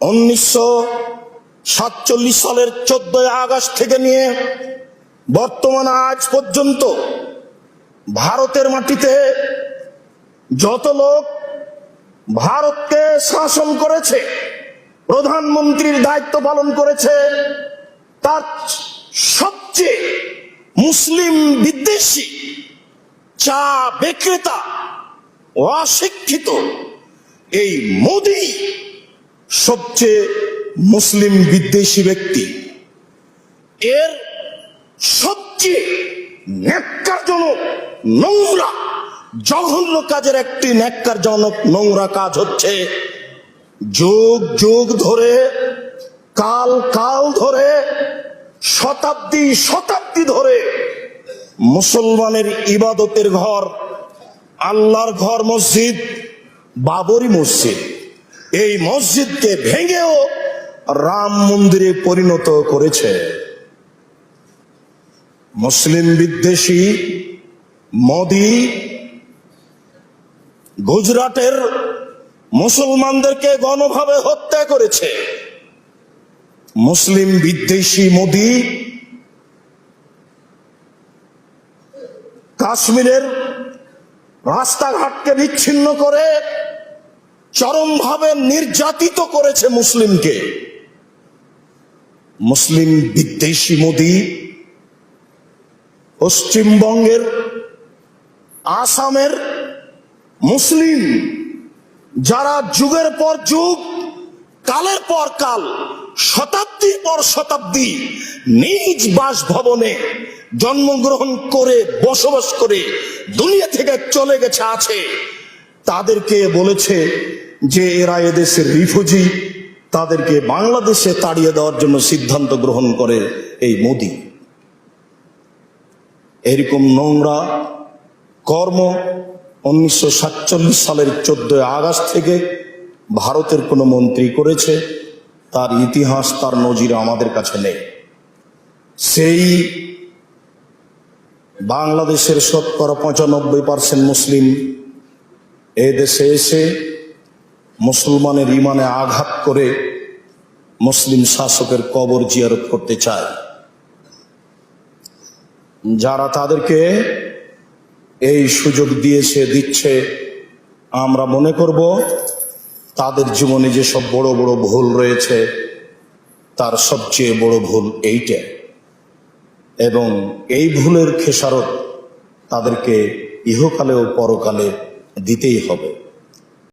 উনিশশো সাতচল্লিশ সালের চোদ্দই আগস্ট থেকে নিয়ে বর্তমান আজ পর্যন্ত ভারতের মাটিতে যত লোক ভারতকে শাসন করেছে, প্রধানমন্ত্রীর দায়িত্ব পালন করেছে, তার সবচেয়ে মুসলিম বিদ্বেষী, চা বিক্রেতা, অশিক্ষিত এই মোদি সবচেয়ে মুসলিম বিদ্বেষী ব্যক্তি। এর সবচেয়ে ন্যাক্কারজনক নোংরা, জঘন্য কাজের একটি ন্যাক্কারজনক নোংরা কাজ হচ্ছে যুগ যুগ ধরে, কাল কাল ধরে, শতাব্দী শতাব্দী ধরে মুসলমানের ইবাদতের ঘর, আল্লাহর ঘর মসজিদ, বাবরি মসজিদ। এই মসজিদকে ভেঙেও রাম মন্দিরে পরিণত করেছে। মুসলিম বিদ্বেষী মোদি গুজরাটের মুসলমানদেরকে গণভাবে হত্যা করেছে। মুসলিম বিদ্বেষী মোদি কাশ্মীরের রাস্তাঘাটকে বিচ্ছিন্ন করে চরমভাবে নির্যাতিত করেছে মুসলিমকে। মুসলিম বিদ্বেষী মোদি, পশ্চিমবঙ্গের, আসামের মুসলিম, যারা যুগের পর যুগ, কালের পর কাল, শতাব্দীর পর শতাব্দী নিজ বাসভবনে জন্মগ্রহণ করে, বসবাস করে, দুনিয়া থেকে চলে গেছে, আছে। তাদেরকে বলেছে যে এরা এদেশের রিফিউজি তাদেরকে বাংলাদেশে তাড়িয়ে দেওয়ার জন্য সিদ্ধান্ত গ্রহণ করে এই মোদী। এরকম নোংরা কর্ম উনিশশো সাতচল্লিশ সালের চোদ্দই আগস্ট থেকে ভারতের কোনো মন্ত্রী করেছে, তার ইতিহাস, তার নজির আমাদের কাছে নেই। সেই বাংলাদেশের শতকরা পঁচানব্বই পার্সেন্ট মুসলিম এদেশে এসে মুসলমানের ইমানে আঘাত করে মুসলিম শাসকের কবর জিয়ারত করতে চায়। যারা তাদেরকে এই সুযোগ দিয়েছে, দিচ্ছে, আমরা মনে করব তাদের জীবনে যেসব বড় বড় ভুল রয়েছে, তার সবচেয়ে বড় ভুল এইটা। এবং এই ভুলের খেসারত তাদেরকে ইহকালে ও পরকালে দিতেই হবে।